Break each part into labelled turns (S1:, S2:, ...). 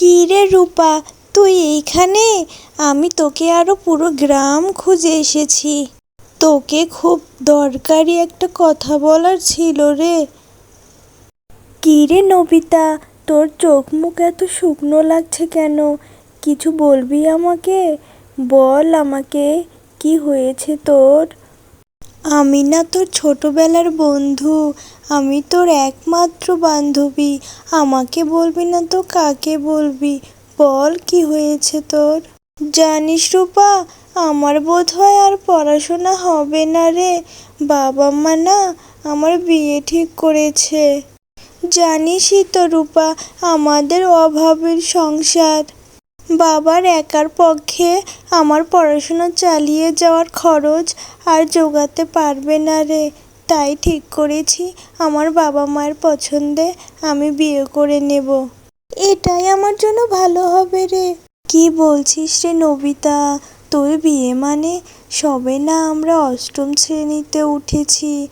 S1: কী রে রূপা? তুই এইখানে? আমি তোকে আরও পুরো গ্রাম খুঁজে এসেছি। তোকে খুব দরকারি একটা কথা বলার ছিল রে। কী রে নবিতা, তোর চোখ মুখ এত শুকনো লাগছে কেন? কিছু বলবি আমাকে? বল আমাকে, কি হয়েছে তোর? আমি না তোর ছোটবেলার বন্ধু, আমি তোর একমাত্র বান্ধবী। আমাকে বলবি না তো কাকে বলবি? বল কি হয়েছে তোর? জানিস রূপা, আমার বোধ হয় আর পড়াশোনা হবে না রে। বাবা মা না আমার বিয়ে ঠিক করেছে। জানিসই তো রূপা, আমাদের অভাবের সংসার। বাবার একার পক্ষে আমার পড়াশোনা চালিয়ে যাওয়ার খরচ আর জোগাতে পারবে না রে। তাই ঠিক করেছি, আমার বাবা মায়ের পছন্দে আমি বিয়ে করে নেব। এটাই আমার জন্য ভালো হবে রে। কি বলছিস রে নবিতা? তোর বিয়ে মানে? সবে না আমরা অষ্টম শ্রেণীতে উঠেছি।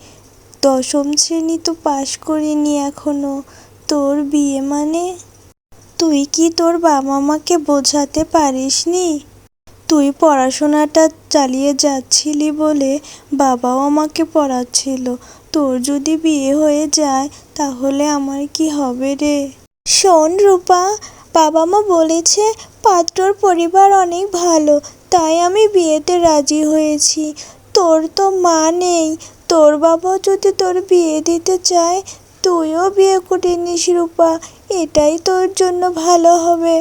S1: দশম শ্রেণি তো পাশ করিনি এখনও। তোর বিয়ে মানে? তুই কি তোর বাবা মাকে বোঝাতে পারিসনি? তুই পড়াশোনাটা চালিয়ে যাচ্ছিলি বলে বাবাও আমাকে পড়াচ্ছিল। তোর যদি বিয়ে হয়ে যায়, তাহলে আমার কি হবে রে? শোন রূপা বাবা মা বলেছে পাত্রর পরিবার অনেক ভালো, তাই আমি বিয়েতে রাজি হয়েছি। তোর তো মা নেই, তোর বাবা যদি তোর বিয়ে দিতে চায় তুইও বিয়ে করে নিস রূপা এটাই তোর জন্য ভালো হবে।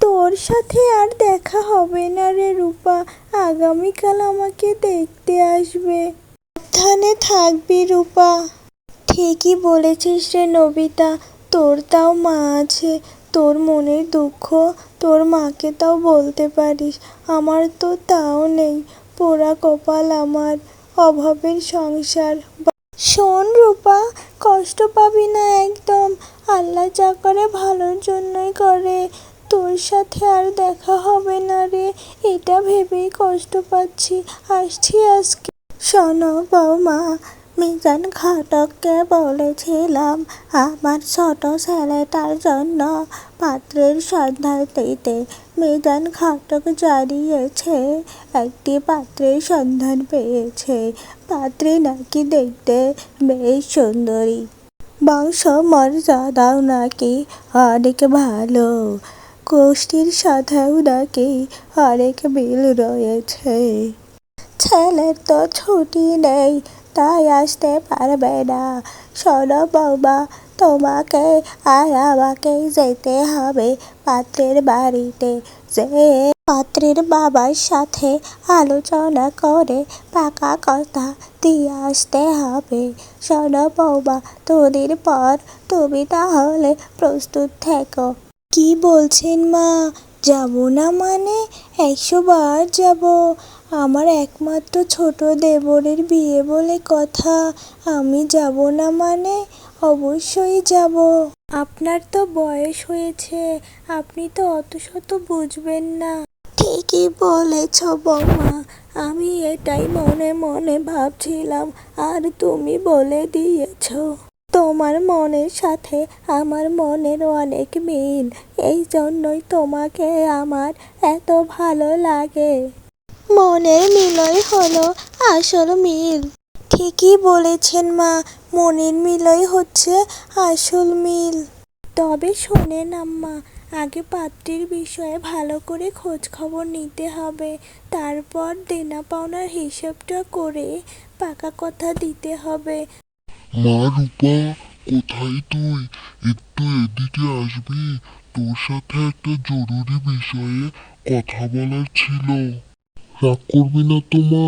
S1: তোর সাথে আর দেখা হবে না রে রূপা, আগামীকাল আমাকে দেখতে আসবে। সাবধানে থাকবি রূপা। ঠিকই বলেছিস রে নবিতা, তোর তাও মা আছে, তোর মনের দুঃখ তোর মাকে তাও বলতে পারিস, আমার তো তাও নেই, পোড়া কপাল আমার, অভাবের সংসার শোন রূপা, কষ্ট পাবি না একদম। আল্লাহ যা করে ভালোর জন্যই করে। তোর সাথে আর দেখা হবে না রে। এটা ভেবেই কষ্ট পাচ্ছি। আসছি আজকে। শোনো বৌমা মিজান ঘটককে বলেছিলাম, আমার ছোট ছেলেটার জন্য পাত্রের সন্ধান দিতে। মিজান ঘটক জানিয়েছে, একটি পাত্রের সন্ধান পেয়েছে। পাত্রী নাকি দেখতে বেশ সুন্দরী। বংশ মর্যাদাও নাকি অনেক ভালো। গোষ্ঠীর সাথেও নাকি অনেক মিল রয়েছে। ছেলের তো ছুটি নেই। তাই আসতে পারবে না। শোনো বৌমা, তোমাকে আর আমাকে যেতে হবে পাত্রের বাড়িতে। যে পাত্রের বাবার সাথে আলোচনা করে পাকা কথা দিয়ে আসতে হবে। শোনো বৌমা, দুদিন পর তুমি তাহলে প্রস্তুত থেকো। কি বলছেন মা? যাব না মানে? একশো বার যাব। আমার একমাত্র ছোট দেবরের বিয়ে বলে কথা। আমি যাব না মানে? অবশ্যই যাব। আপনার তো বয়স হয়েছে, আপনি তো অত শত বুঝবেন না। ঠিকই বলেছ বৌমা, আমি এটাই মনে মনে ভাবছিলাম, আর তুমি বলে দিয়েছ। তোমার মনের সাথে আমার মনের অনেক মিল, এই জন্যই তোমাকে আমার এত ভালো লাগে। মনের মিলয় হলো আসল মিল। ঠিকই বলেছেন মা, মনের মিলয় হচ্ছে আসল মিল। তবে শোনেন আম্মা, আগে পাত্রীর বিষয়ে ভালো করে খোঁজ খবর নিতে হবে। তারপর দেনা পাওনার হিসেবটা করে পাকা কথা দিতে হবে।
S2: মা রূপা, কোথায় তুই? একটু এদিকে আসবি। তোর সাথে একটা জরুরি বিষয়ে কথা বলার ছিল। রাগ করবি না তো মা।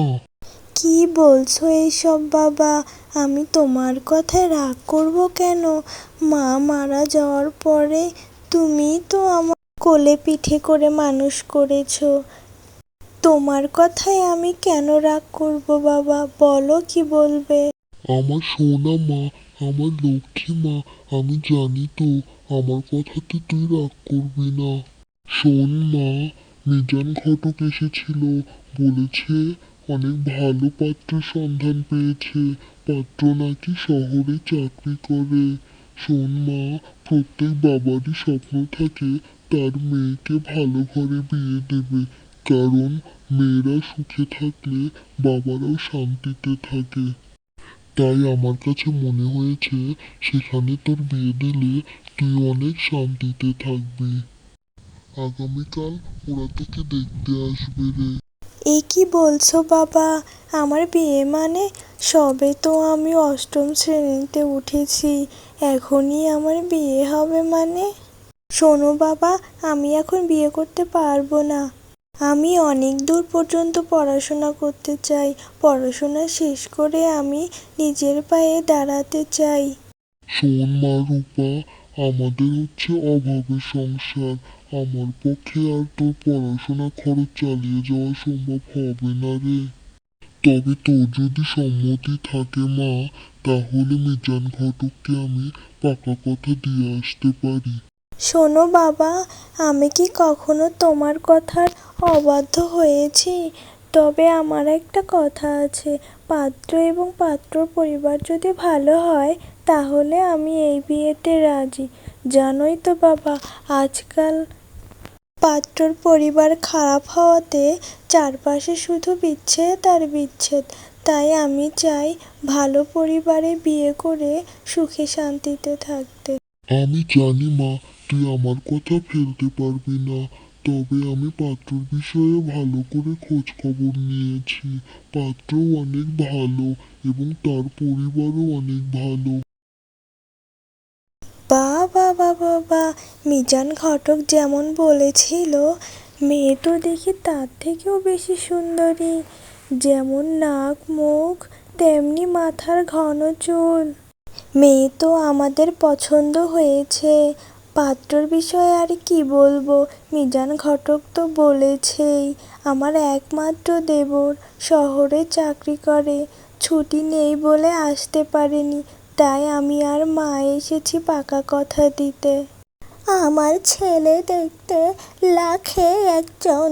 S1: কি বলছো এইসব বাবা? আমি তোমার কথায় রাগ করব কেন? মা মারা যাওয়ার পরে তুমি তো আমার কোলে পিঠে করে মানুষ করেছ। তোমার কথায় আমি কেন রাগ করব বাবা? বলো কি বলবে?
S2: আমার সোনা মা আমার লক্ষ্মী মা আমি জানি তো আমার কথাতে তুই রাগ করবি না। শোন মা মিজান ঘটক এসেছিল, বলেছে, অনেক ভালো পাত্র সন্ধান পেয়েছে। পাত্র নাকি শহরে চাকরি করে। শোন মা, প্রত্যেক বাবারই স্বপ্ন থাকে তার মেয়েকে ভালো ঘরে বিয়ে দেবে। কারণ মেয়েরা সুখে থাকলে বাবারাও শান্তিতে থাকে। তাই আমার কাছে মনে হয়েছে, সেখানে তোর বিয়ে দিলে তুই অনেক শান্তিতে থাকবি। আগামীকাল ওরা তোকে দেখতে আসবে রে।
S1: এ কি বলছো বাবা? আমার বিয়ে মানে? সবে তো আমি অষ্টম শ্রেণীতে উঠেছি। এখনই আমার বিয়ে হবে মানে? শোনো বাবা আমি এখন বিয়ে করতে পারব না। আমি অনেক দূর পর্যন্ত পড়াশোনা করতে চাই। পড়াশোনা শেষ করে আমি নিজের পায়ে দাঁড়াতে চাই।
S2: শোন মা রূপা আমাদের হচ্ছে অভাবের সংসার। আমার পক্ষে আর তোর পড়াশোনা খরচ চালিয়ে যাওয়া সম্ভব হবে না রে। তবে তোর যদি সম্মতি থাকে মা, তাহলে মিজান ঘটককে আমি পাকা কথা দিয়ে আসতে পারি।
S1: শোনো বাবা, আমি কি কখনো তোমার কথার অবাধ্য হয়েছি? তবে আমার একটা কথা আছে, পাত্র এবং পাত্র পরিবার যদি ভালো হয়, তাহলে আমি এই বিয়েতে রাজি। জানোই তো বাবা, আজকাল পাত্রর পরিবার খারাপ হওয়াতে চারপাশে শুধু বিচ্ছেদ আর বিচ্ছেদ। তাই আমি চাই ভালো পরিবারে বিয়ে করে সুখে শান্তিতে থাকতে।
S2: আমি জানি মা, তুই আমার কথা ফেলতে পারবি না। তবে আমি পাত্রর বিষয়ে ভালো করে খোঁজ খবর নিয়েছি। পাত্র অনেক ভালো এবং তার পরিবারও অনেক ভালো।
S1: বা বা বা বা বা, মিজান ঘটক যেমন বলেছিল, মেয়ে তো দেখি তার থেকেও বেশি সুন্দরী। যেমন নাক, মুখ, তেমনি মাথার ঘন চুল। মেয়ে তো আমাদের পছন্দ হয়েছে। পাত্রর বিষয়ে আর কি বলব? মিজান ঘটক তো বলেছেই, আমার একমাত্র দেবর। শহরে চাকরি করে, ছুটি নেই বলে আসতে পারেনি। তাই আমি আর মা এসেছি পাকা কথা দিতে। আমার ছেলে দেখতে লাখে একজন,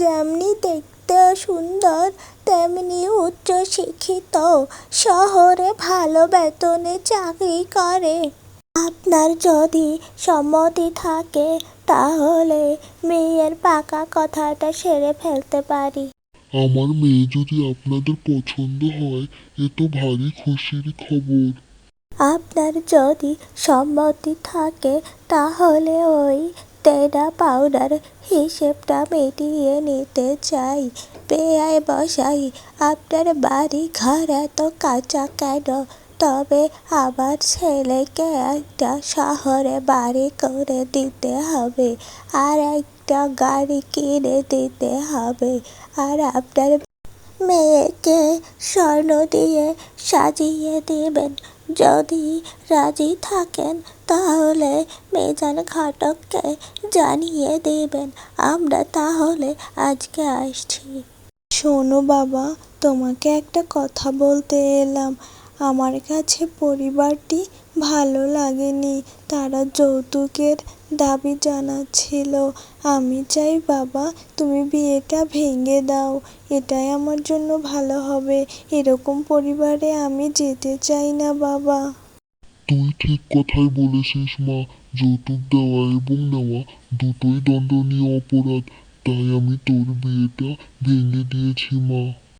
S1: যেমনি দেখতে সুন্দর, তেমনি উচ্চ শিক্ষিত শহরে ভালো বেতনে চাকরি করে। আপনার যদি সম্মতি থাকে, তাহলে মেয়ের পাকা কথাটা সেরে ফেলতে পারি।
S2: আমার মেয়ে যদি আপনাদের পছন্দ হয়, এ তো ভারী খুশির খবর।
S1: আপনার যদি সম্মতি থাকে, তাহলে ওই তেনা পাউডার হিসেবটা মিটিয়ে নিতে চাই। পেয়ায় বসাই, আপনার বাড়ি ঘর এত কাঁচা কেন? তবে আমার ছেলেকে একটা শহরে বাড়ি করে দিতে হবে, আর একটা গাড়ি কিনে দিতে হবে, আর আপনার মেয়েকে স্বর্ণ দিয়ে সাজিয়ে দেবেন। যদি রাজি থাকেন, তাহলে মেজান ঘাটককে জানিয়ে দেবেন। আমরা তাহলে আজকে আসছি। শোনো বাবা, তোমাকে একটা কথা বলতে এলাম। আমার কাছে পরিবারটি ভালো লাগেনি। তারা যৌতুকের দাবি জানাচ্ছিল, আমি চাই বাবা, তুমি বিয়েটা ভেঙে দাও। এটাই আমার জন্য ভালো হবে। এরকম পরিবারে আমি যেতে চাই না বাবা।
S2: তুই ঠিক কথাই বলেছিস মা। যৌতুক দেওয়া এবং নেওয়া দুটোই দণ্ডনীয় অপরাধ। তাই আমি তোর বিয়েটা ভেঙে দিয়েছি মা।